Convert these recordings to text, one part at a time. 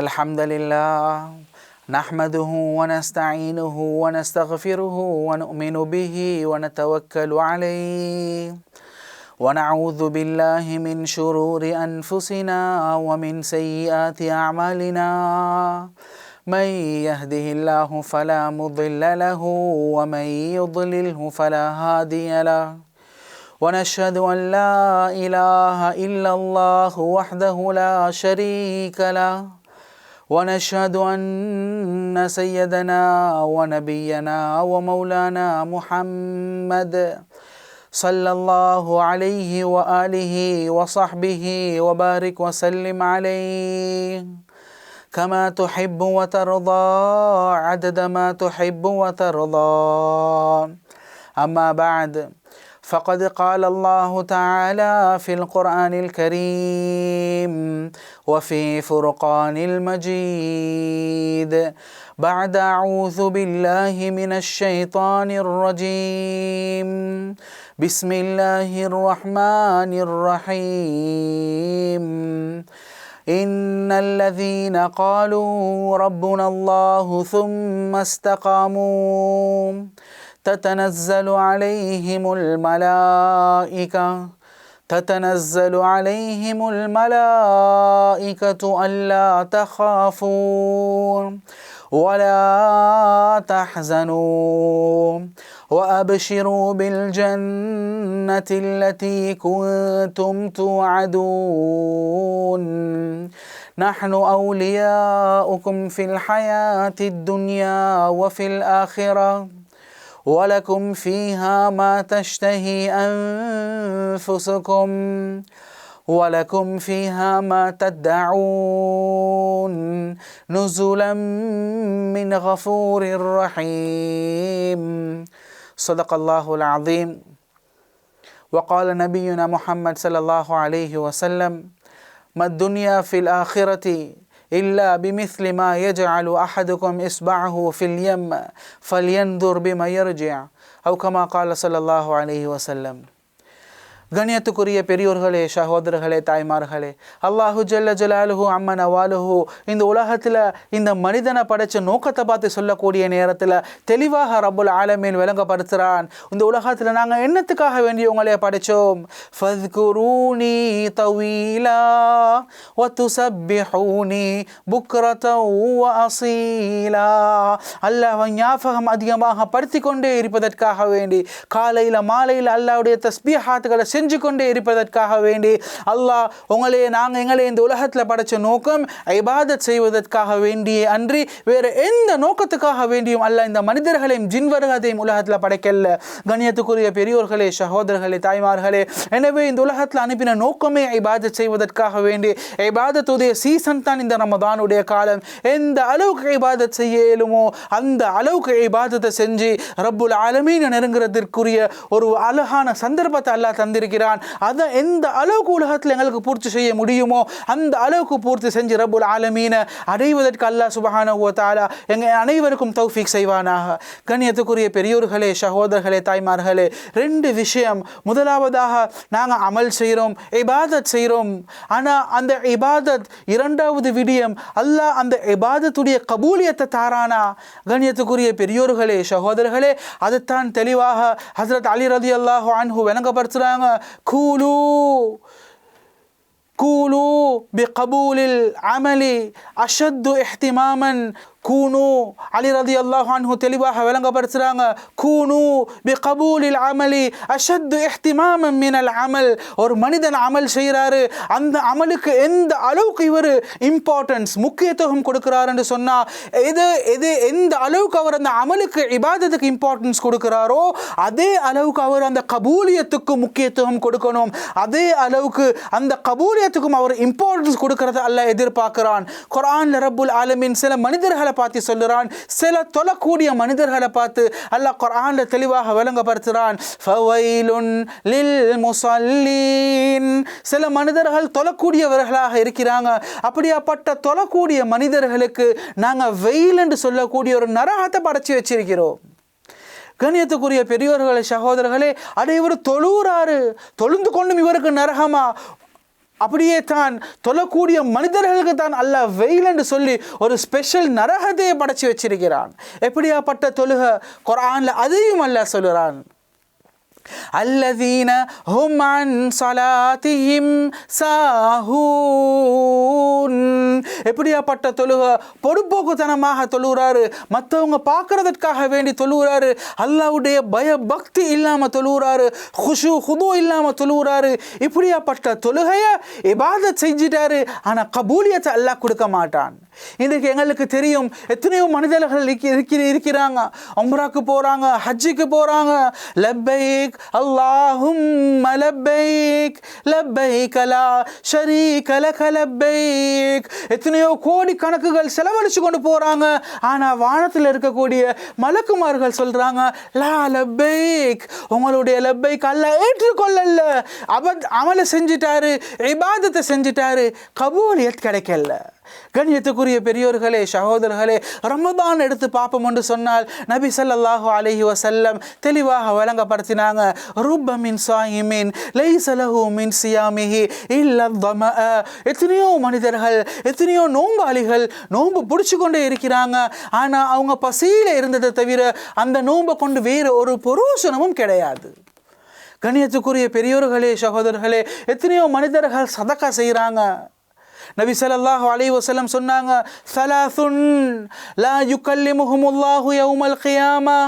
الحمد لله نحمده ونستعينه ونستغفره ونؤمن به ونتوكل عليه. ونعوذ بالله من شرور أنفسنا ومن سيئات أعمالنا. من يهده الله فلا مضل له ومن يضلله فلا هادي له. ونشهد أن لا إله إلا الله وحده لا شريك له. ونشهد أن سيدنا ونبينا ومولانا محمد صلى الله عليه وآله وصحبه وبارك وسلم عليه. كما تحب وترضى عدد ما تحب وترضى. أما بعد فقد قال الله تعالى في القرآن الكريم وفي فرقان المجيد. بعد أعوذ بالله من الشيطان الرجيم. بسم الله الرحمن الرحيم. إن الذين قالوا ربنا الله ثم استقاموا تتنزل عليهم الملائكة تتنزل عليهم الملائكة ألا تخافوا ولا تحزنوا وأبشروا بالجنة التي كنتم توعدون. نحن أولياؤكم في الحياة الدنيا وفي الآخرة. ولكم فيها ما تشتهي أنفسكم ولكم فيها ما تدعون نزلا من غفور رحيم. صدق الله العظيم. وقال نبينا محمد صلى الله عليه وسلم ما الدنيا في الآخرة إلا بمثل ما يجعل أحدكم إصبعه في اليم فلينظر بما يرجع أو كما قال صلى الله عليه وسلم. கணியத்துக்குரிய பெரியோர்களே சகோதரர்களே தாய்மார்களே அல்லாஹு ஜல்ல ஜலாலுஹு அம்மன் அவாலுஹு இந்த உலகத்தில் இந்த மனிதனை படைச்ச நோக்கத்தை பார்த்து சொல்லக்கூடிய நேரத்தில் தெளிவாக ரப்புல் ஆலமீன் விளங்கப்படுத்துகிறான் இந்த உலகத்தில் நாங்கள் என்னத்துக்காக வேண்டி உங்களே படைச்சோம்? ஃபத்குரூனி தவீலா வத்துசப்பிஹூனி புக்ரத அசீலா அல்லாஹ் ஞாபகம் அதிகமாக படுத்தி கொண்டே இருப்பதற்காக வேண்டி காலையில் மாலையில் அல்லாவுடைய தஸ்பீஹாத்துகளை செஞ்சு கொண்டே இருப்பதற்காக வேண்டி அல்லாஹ் உங்களே நாங்கள் எங்களை இந்த உலகத்தில் படைச்ச நோக்கம் ஐபாதத் செய்வதற்காக வேண்டியே அன்றி வேறு எந்த நோக்கத்துக்காக வேண்டியும் அல்ல இந்த மனிதர்களையும் ஜின்வர்கத்தையும் உலகத்தில் படைக்கல கண்ணியத்துக்குரிய பெரியோர்களே சகோதரர்களே தாய்மார்களே எனவே இந்த உலகத்தில் அனுப்பின நோக்கமே ஐபாதத் செய்வதற்காக வேண்டி ஐபாதத்துடைய சீசன் தான் இந்த ரமதானுடைய காலம். எந்த அளவுக்கு ஐபாதத் செய்ய இயலுமோ அந்த அளவுக்கு ஐபாதத்தை செஞ்சு ரப்புல் ஆலமீன் நெருங்குறதற்குரிய ஒரு அழகான சந்தர்ப்பத்தை அல்லாஹ் தந்திருக்கிறான் அதை எந்த அளவுக்கு உலகத்தில் எங்களுக்கு பூர்த்தி செய்ய முடியுமோ அந்த அளவுக்கு பூர்த்தி செஞ்சு ரபுல் ஆலமீனை அடைவதற்கு அல்லாஹ் சுபஹான தாலா எங்கள் அனைவருக்கும் தௌஃபீக் செய்வானாக. கண்ணியத்துக்குரிய பெரியோர்களே சகோதரர்களே தாய்மார்களே ரெண்டு விஷயம். முதலாவதாக நாங்கள் அமல் செய்கிறோம் இபாதத் செய்கிறோம் ஆனால் அந்த இபாதத் இரண்டாவது விடியம் அல்லாஹ் அந்த இபாதத்துடைய கபூலியத்தை தாரானா? கண்ணியத்துக்குரிய பெரியோர்களே சகோதரர்களே அதைத்தான் தெளிவாக ஹசரத் அலி ரதி அல்லாஹு அன்ஹு விளங்கப்படுத்துகிறாங்க கூலு كولوا بقبول العمل. أشد اهتماما கூனு அலி ரதி அல்லாஹ் தெளிவாக விளங்கப்படுத்துகிறாங்க கூனு பி கபூலில் அமலி அஷத்து எஹ்திமாமம் மினல் அமல். ஒரு மனிதன் அமல் செய்கிறாரு அந்த அமலுக்கு எந்த அளவுக்கு இவர் இம்பார்ட்டன்ஸ் முக்கியத்துவம் கொடுக்குறாருன்னு சொன்னால் எது எது எந்த அளவுக்கு அவர் அந்த அமலுக்கு இபாதத்துக்கு இம்பார்ட்டன்ஸ் கொடுக்குறாரோ அதே அளவுக்கு அவர் அந்த கபூலியத்துக்கு முக்கியத்துவம் கொடுக்கணும். அதே அளவுக்கு அந்த கபூலியத்துக்கும் அவர் இம்பார்ட்டன்ஸ் கொடுக்கறத அல்ல எதிர்பார்க்கிறான். குரான் ரபுல் ஆலமின் சில மனிதர்களை பார்த்து சொல்லுறான். சில தொழக்கூடிய மனிதர்களை பார்த்து அல்லாஹ் குரான்ல தெளிவாக விளங்கப்படுத்துகிறான் சில மனிதர்கள் தொழக்கூடியவர்களாக இருக்கிறாங்க. அப்படியாப்பட்ட தொழக்கூடிய மனிதர்களுக்கு நாங்கள் வெயில் என்று சொல்லக்கூடிய ஒரு நரகத்தை படைச்சி வச்சிருக்கிறோம். கண்ணியத்துக்குரிய பெரியோர்களே சகோதரர்களே அட இவர் தொழுறாரு தொழுந்து கொண்டும் இவருக்கு நரகமா? அப்படியே தான் தொழக்கூடிய மனிதர்களுக்கு தான் அல்லாஹ் வெயில் என்று சொல்லி ஒரு ஸ்பெஷல் நரகத்தையே படைச்சி வச்சிருக்கிறான். எப்படியாப்பட்ட தொழுக? குரான்ல அதையும் அல்ல சொல்லுறான். الذين هم عن صلاتهم சாஹூன் எப்படியாப்பட்ட தொழுக பொடுப்போக்குத்தனமாக தொழுகிறாரு மற்றவங்க பார்க்கறதற்காக வேண்டி தொழுகிறாரு அல்லாவுடைய பய பக்தி இல்லாமல் தொழுகிறாரு குஷு குது இல்லாமல் தொழுகிறாரு இப்படியாப்பட்ட தொழுகையை இபாதத் செஞ்சிட்டாரு ஆனால் கபூலியத்தை அல்லாஹ் கொடுக்க மாட்டான் இன்றைக்கு எங்களுக்கு தெரியும். எத்தனையோ மனிதர்கள் இருக்கிற இருக்கிறாங்க. அம்ராக்கு போகிறாங்க ஹஜ்ஜுக்கு போகிறாங்க லப்பைக் அல்லாஹும் லப்பைக் லப்பைக் லா ஷரீக கல லப்பைக். எத்தனையோ கோடி கணக்குகள் செலவழிச்சு கொண்டு போகிறாங்க ஆனால் வானத்தில் இருக்கக்கூடிய மலக்குமார்கள் சொல்கிறாங்க லா லப்பைக் உங்களுடைய லப்பைக் அல்ல ஏற்றுக்கொள்ளல அபத் அமலை செஞ்சிட்டாரு இபாதத்தை செஞ்சிட்டாரு கபூலியத் கிடைக்கல. கண்ணியத்துக்குரிய பெரியோர்களே சகோதரர்களே ரமதான் எடுத்து பார்ப்போம் என்று சொன்னால் நபி சல்லாஹு அலஹி வசல்லம் தெளிவாக வழங்கப்படுத்தினாங்க. ருப்ப மின் சாயிமின் லைசலஹு மின் சியாமிஹி இல்ல எத்தனையோ மனிதர்கள் எத்தனையோ நோம்பாளிகள் நோன்பு பிடிச்சி கொண்டே இருக்கிறாங்க. ஆனால் அவங்க பசியில் இருந்ததை தவிர அந்த நோன்பை கொண்டு வேறு ஒரு பொரோசனமும் கிடையாது. கணியத்துக்குரிய பெரியோர்களே சகோதரர்களே எத்தனையோ மனிதர்கள் சதக்கா செய்கிறாங்க நபி ஸல்லல்லாஹு அலி வசலம் சொன்னாங்க ஸலாசுன் லா யுகல்லிமுஹுமுல்லாஹு யௌமல் கியாமா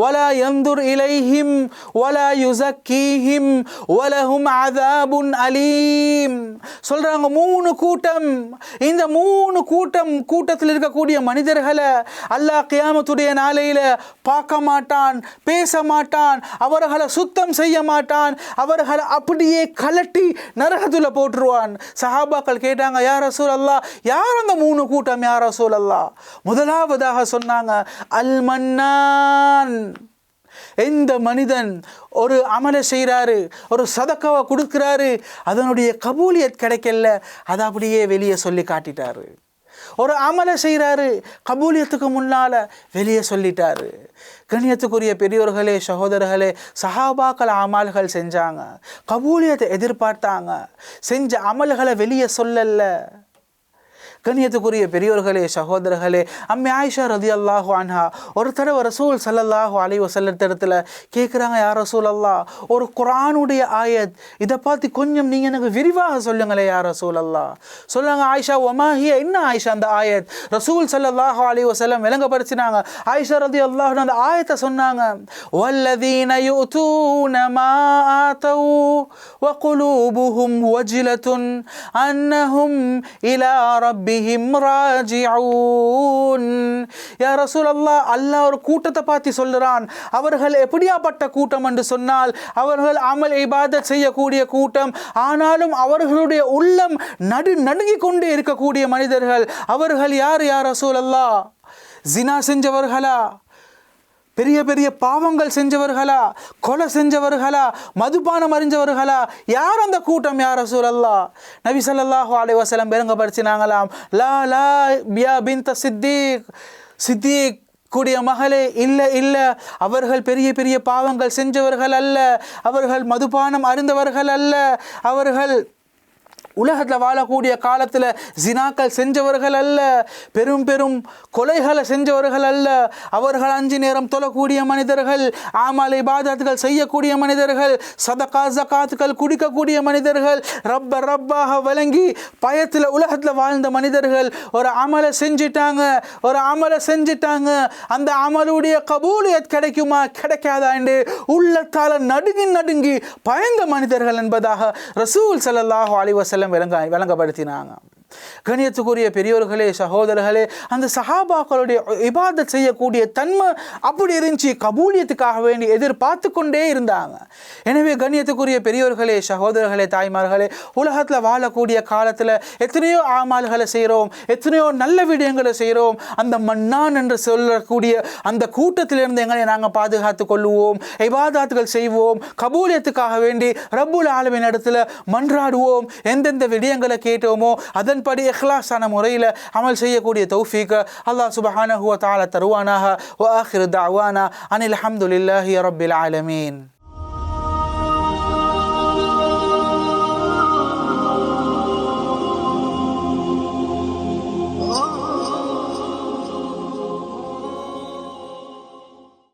வலா யன்துர் இலைஹிம் வலா யுஸக்கீஹிம் வலஹும் அஸாபுன் அலீம். சொல்றாங்க மூணு கூட்டம். இந்த மூணு கூட்டம் கூட்டத்தில் இருக்கக்கூடிய மனிதர்களை அல்லாஹ் கியாமத்துடைய நாளையில பார்க்க மாட்டான் பேச மாட்டான் அவர்களை சுத்தம் செய்ய மாட்டான் அவர்களை அப்படியே கலட்டி நரகத்துல போட்டுருவான். சஹாபாக்கள் கேட்டாங்க யார் ரசூல் அல்லா யார் அந்த மூணு கூட்டம் யார் ரசூல் அல்லா முதலாவதாக சொன்னாங்க அல் மன்னான் எந்த மனிதன் ஒரு அமலை செய்கிறாரு ஒரு சதக்காவை கொடுக்குறாரு அதனுடைய கபூலியத் கிடைக்கல அதை அப்படியே வெளியே சொல்லி காட்டிட்டாரு. ஒரு அமலை செய்கிறாரு. கபூலியத்துக்கு முன்னால் வெளியே சொல்லிட்டாரு. கண்ணியத்துக்குரிய பெரியோர்களே சகோதரர்களே சஹாபாக்கள் அமல்கள் செஞ்சாங்க. கபூலியத்தை எதிர்பார்த்தாங்க. செஞ்ச அமல்களை வெளியே சொல்லல கண்ணியத்துக்குரிய பெரியோர்களே சகோதரர்களே அம்மி ஆயிஷா ரதி அல்லாஹு அன்ஹா ஒரு தடவை ரசூல் சல்லல்லாஹு அலி வசல்லத்திடத்தில் கேட்குறாங்க யார் ரசூல் அல்லா ஒரு குரானுடைய ஆயத் இதை பார்த்து கொஞ்சம் நீங்கள் எனக்கு விரிவாக சொல்லுங்களே யார் ரசூல் அல்லா சொல்லுங்க ஆயிஷா ஒமாஹிய என்ன ஆயிஷா அந்த ஆயத் ரசூல் சல்லல்லாஹு அலி வசல்லம் விளங்கப்படுத்தினாங்க ஆயிஷா ரதி அல்லாஹ் அந்த ஆயத்தை சொன்னாங்க வல்லதீன யுத்தூன மா ஆத்தவு وقلوبهم وجلة أنهم إلى ربهم ரப்பிஹிம் ராஜிஊன் யா ரசூலல்லா அல்லாஹ் ஒரு கூட்டத்தை பார்த்து சொல்லுறான். அவர்கள் எப்படியாப்பட்ட கூட்டம் என்று சொன்னால் அவர்கள் அமல் இபாதத் செய்யக்கூடிய கூட்டம் ஆனாலும் அவர்களுடைய உள்ளம் நடு நடுங்கிக் கொண்டே இருக்கக்கூடிய மனிதர்கள். அவர்கள் யார் யார் ரசூல் ரசூலல்லா ஜினா செஞ்சவர்களா? பெரிய பெரிய பாவங்கள் செஞ்சவர்களா? கொலை செஞ்சவர்களா? மதுபானம் அறிஞ்சவர்களா? யார் அந்த கூட்டம் யார் சூழல்லா நபி ஸல்லல்லாஹு அலைஹி பெருங்க படிச்சினாங்களாம் லா லா பியா த சித்திக். சித்திக் கூடிய மகளே இல்லை இல்லை. அவர்கள் பெரிய பெரிய பாவங்கள் செஞ்சவர்கள் அல்ல. அவர்கள் மதுபானம் அறிந்தவர்கள் அல்ல. அவர்கள் உலகத்தில் வாழக்கூடிய காலத்தில் ஜினாக்கள் செஞ்சவர்கள் அல்ல. பெரும் பெரும் கொலைகளை செஞ்சவர்கள் அல்ல. அவர்கள் அஞ்சு நேரம் தொழக்கூடிய மனிதர்கள் ஆமாலை பாதத்துகள் செய்யக்கூடிய மனிதர்கள் சதகா ஜக்காத்துக்கள் குடிக்கக்கூடிய மனிதர்கள் ரப்ப ரப்பாக விளங்கி பயத்தில் உலகத்தில் வாழ்ந்த மனிதர்கள் ஒரு அமலை செஞ்சிட்டாங்க ஒரு அமலை செஞ்சிட்டாங்க. அந்த அமலுடைய கபூலியத் கிடைக்குமா? கிடைக்காதா என்று உள்ளத்தால் நடுங்கி நடுங்கி பயந்த மனிதர்கள் என்பதாக ரசூல் ஸல்லல்லாஹு அலைஹி வஸல்லம் விளங்க விளங்கப்படுத்தினாங்க கணியத்துக்குரிய பெரியோர்களே சகோதரர்களே அந்த சஹாபாக்களுடைய இபாதத் செய்யக்கூடிய தன்மை அப்படி இருந்துச்சு கபூலியத்துக்காக வேண்டி எதிர்பார்த்து கொண்டே இருந்தாங்க. எனவே கண்ணியத்துக்குரிய பெரியோர்களே சகோதரர்களே தாய்மார்களே உலகத்தில் வாழக்கூடிய காலத்தில் எத்தனையோ ஆமால்களை செய்கிறோம் எத்தனையோ நல்ல விடயங்களை செய்கிறோம் அந்த மண்ணான் என்று சொல்லக்கூடிய அந்த கூட்டத்திலிருந்து எங்களை நாங்கள் பாதுகாத்து கொள்ளுவோம் இபாதாத்துகள் செய்வோம் கபூலியத்துக்காக வேண்டி ரப்புல் ஆலமின் இடத்துல மன்றாடுவோம் எந்தெந்த விடயங்களை கேட்டோமோ அதன் அதன்படி இஹ்லாஸான முறையில் அமல் செய்யக்கூடிய தௌஃபீக்க அல்லாஹ் சுபஹானஹு வ தஆலா தருவானாக வ ஆஹிரு தஅவானா அனில் ஹம்துலில்லாஹி ரப்பில் ஆலமீன்